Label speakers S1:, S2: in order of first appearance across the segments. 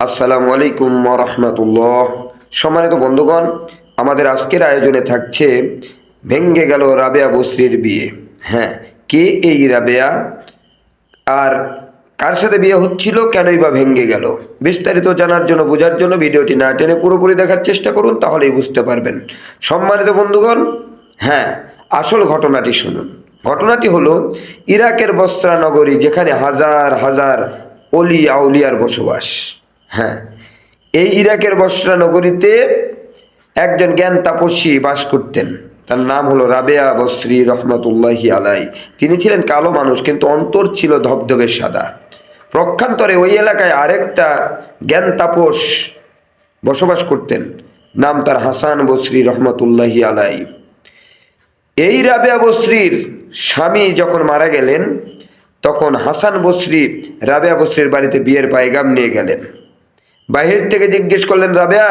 S1: আসসালামু আলাইকুম রহমতুল্লাহ। সম্মানিত বন্ধুগণ, আমাদের আজকের আয়োজনে থাকছে ভেঙ্গে গেল রাবেয়া বসরির বিয়ে। হ্যাঁ কে এই রাবেয়া? আর কার সাথে বিয়ে হচ্ছিল, কেনই বা ভেঙ্গে গেল? বিস্তারিত জানার জন্য, বোঝার জন্য ভিডিওটি না টেনে পুরোপুরি দেখার চেষ্টা করুন, তাহলেই বুঝতে পারবেন। সম্মানিত বন্ধুগণ হ্যাঁ আসল ঘটনাটি শুনুন। ঘটনাটি হলো, ইরাকের বস্ত্রা নগরী যেখানে হাজার হাজার অলি আউলিয়ার বসবাস। হ্যাঁ। এই ইরাকের বস্ত্রা নগরীতে একজন জ্ঞান তাপস্বী বাস করতেন। তার নাম হলো রাবেয়া বস্রী রহমতুল্লাহি আলাই। তিনি ছিলেন কালো মানুষ, কিন্তু অন্তর ছিল ধবধবে সাদা। প্রক্ষান্তরে ওই এলাকায় আরেকটা জ্ঞান তাপস বসবাস করতেন, নাম তার হাসান বসরি রহমতুল্লাহি আলাই। এই রাবেয়া বসরির স্বামী যখন মারা গেলেন, তখন হাসান বসরি রাবেয়া বসরির বাড়িতে বিয়ের পায়গাম নিয়ে গেলেন। বাহির থেকে জিজ্ঞেস করলেন, রাবেয়া,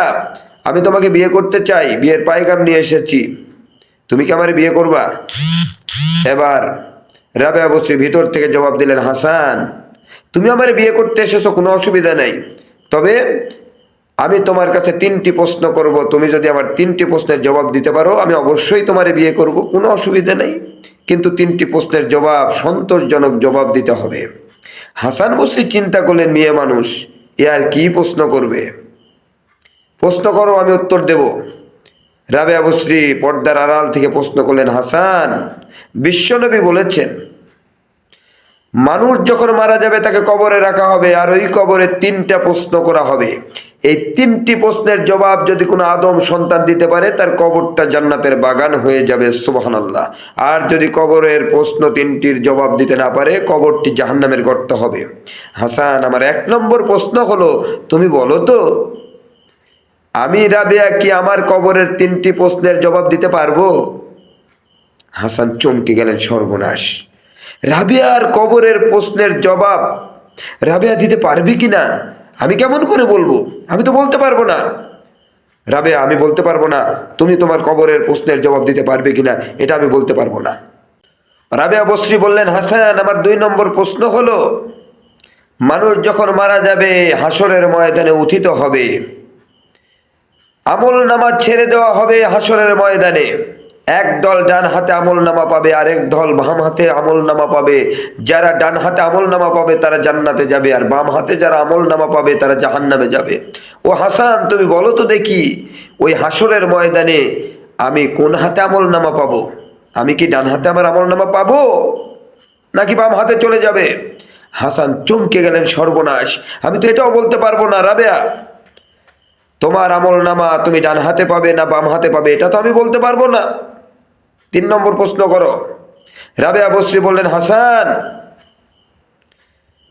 S1: আমি তোমাকে বিয়ে করতে চাই, বিয়ের পায়গাম নিয়ে এসেছি। তুমি কি আমার বিয়ে করবা? এবার রাবেয়া বসরি ভিতর থেকে জবাব দিলেন, হাসান, তুমি আমার বিয়ে করতে এসেছ, কোনো অসুবিধা নেই। তবে আমি তোমার কাছে তিনটি প্রশ্ন করব। তুমি যদি আমার তিনটি প্রশ্নের জবাব দিতে পারো, আমি অবশ্যই তোমার বিয়ে করব, কোনো অসুবিধা নেই। কিন্তু তিনটি প্রশ্নের জবাব সন্তোষজনক জবাব দিতে হবে। হাসান বসরি চিন্তা করলেন, মেয়ে মানুষ আর কি প্রশ্ন করবে? প্রশ্ন করো, আমি উত্তর দেব। রাবে আবুশ্রী পর্দার আড়াল থেকে প্রশ্ন করলেন, হাসান, বিশ্বনবী বলেছেন, মানুষ যখন মারা যাবে তাকে কবরে রাখা হবে, আর ওই কবরে তিনটা প্রশ্ন করা হবে। এই তিনটি প্রশ্নের জবাব যদি কোনো আদম সন্তান দিতে পারে, তার কবরটা জান্নাতের বাগান হয়ে যাবে, সুবহানাল্লাহ। আর যদি কবরের প্রশ্ন তিনটির জবাব দিতে না পারে, কবরটি জাহান্নামের গর্ত হবে। হাসান, আমার এক নম্বর প্রশ্ন হলো, তুমি বলো তো, আমি রাবেয়া কি আমার কবরের তিনটি প্রশ্নের জবাব দিতে পারব? হাসান চমকে গেলেন সর্বনাশ। রাবিয়ার কবরের প্রশ্নের জবাব, রাবেয়া দিতে পারবি কি না? আমি কেমন করে বলব? আমি তো বলতে পারব না। রাবেয়া আমি বলতে পারব না। তুমি তোমার কবরের প্রশ্নের জবাব দিতে পারবে কিনা, এটা আমি বলতে পারব না। রাবেয়া বশ্রী বললেন, হাসান, আমার দুই নম্বর প্রশ্ন হলো, মানুষ যখন মারা যাবে, হাসরের ময়দানে উথিত হবে। আমল নামা ছেড়ে দেওয়া হবে হাসরের ময়দানে। এক দল ডান হাতে আমল নামা পাবে, আরেক দল বাম হাতে আমল নামা পাবে। যারা ডান হাতে আমল নামা পাবে, তারা জান্নাতে যাবে। আর বাম হাতে যারা আমল নামা পাবে, তারা জাহান্নামে যাবে। ও হাসান, তুমি বলো তো দেখি, ওই হাসরের ময়দানে আমি কোন হাতে আমল নামা পাবো? আমি কি ডান হাতে আমার আমল নামা পাবো, নাকি বাম হাতে চলে যাবে? হাসান চমকে গেলেন সর্বনাশ। আমি তো এটাও বলতে পারব না, রাবেয়া। তোমার আমল নামা তুমি ডান হাতে পাবে না বাম হাতে পাবে, এটা তো আমি বলতে পারব না। তিন নম্বর প্রশ্ন করো। রাবেয়া বশ্রী বললেন, হাসান,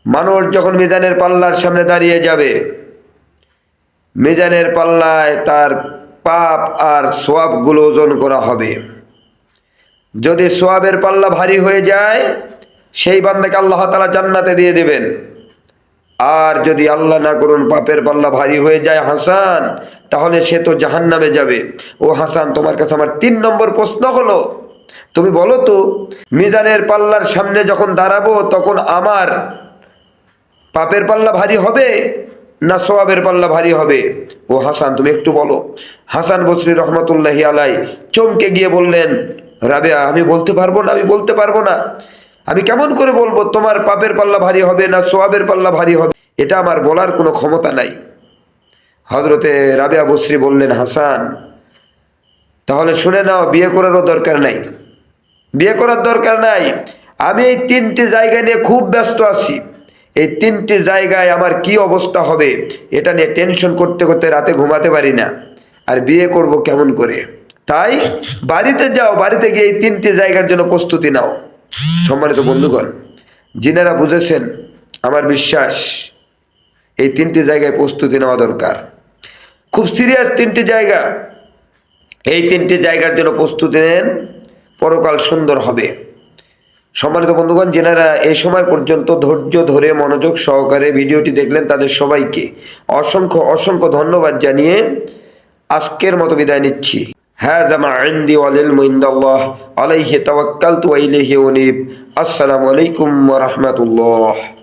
S1: মানুষ যখন মিজানের পাল্লার সামনে দাঁড়িয়ে যাবে, মিজানের পাল্লায় তার পাপ আর সোয়াবগুলো ওজন করা হবে। যদি সোয়াবের পাল্লা ভারী হয়ে যায়, সেই বান্দাকে আল্লাহ তালা জান্নাতে দিয়ে দেবেন। আর যদি আল্লাহ না করুন, পাপের পাল্লা ভারী হয়ে যায়, হাসান তাহলে সে তো জাহান নামে যাবে। ও হাসান, তোমার কাছে আমার তিন নম্বর প্রশ্ন হলো, তুমি বলো তো, মিজানের পাল্লার সামনে যখন দাঁড়াবো, তখন আমার পাপের পাল্লা ভারী হবে না সোয়াবের পাল্লা ভারী হবে? ও হাসান, তুমি একটু বলো। হাসান বসরি রহমতুল্লাহি আলাই চমকে গিয়ে বললেন, রাবেয়া, আমি বলতে পারব না, আমি বলতে পারব না। আমি কেমন করে বলব, তোমার পাপের পাল্লা ভারী হবে না সোয়াবের পাল্লা ভারী হবে? এটা আমার বলার কোনো ক্ষমতা নাই। হজরতে রাবেয়া বসরি বললেন, হাসান, তাহলে শুনে নাও, বিয়ে করারও দরকার নাই। বিয়ে করার দরকার নাই। আমি এই তিনটি জায়গা নিয়ে খুব ব্যস্ত আছি। এই তিনটি জায়গায় আমার কি অবস্থা হবে, এটা নিয়ে টেনশন করতে করতে রাতে ঘুমাতে পারি না। আর বিয়ে করব কেমন করে? তাই বাড়িতে যাও, বাড়িতে গিয়ে এই তিনটি জায়গার জন্য প্রস্তুতি নাও। সম্মানিত বন্ধুগণ, যিনারা বুঝেছেন আমার বিশ্বাস, এই তিনটি জায়গায় প্রস্তুতি নেওয়া দরকার। খুব সিরিয়াস তিনটি জায়গা। এই তিনটি জায়গার জন্য প্রস্তুতি নেন। পরকাল সুন্দর হবে। সম্মানিত বন্ধুগণ, যেনারা এই সময় পর্যন্ত ধৈর্য ধরে মনোযোগ সহকারে ভিডিওটি দেখলেন, তাদের সবাইকে অসংখ্য অসংখ্য ধন্যবাদ জানিয়ে আজকের মতো বিদায় নিচ্ছি। হ্যাঁ আসসালামু আলাইকুম রাহমাতুল্লাহ।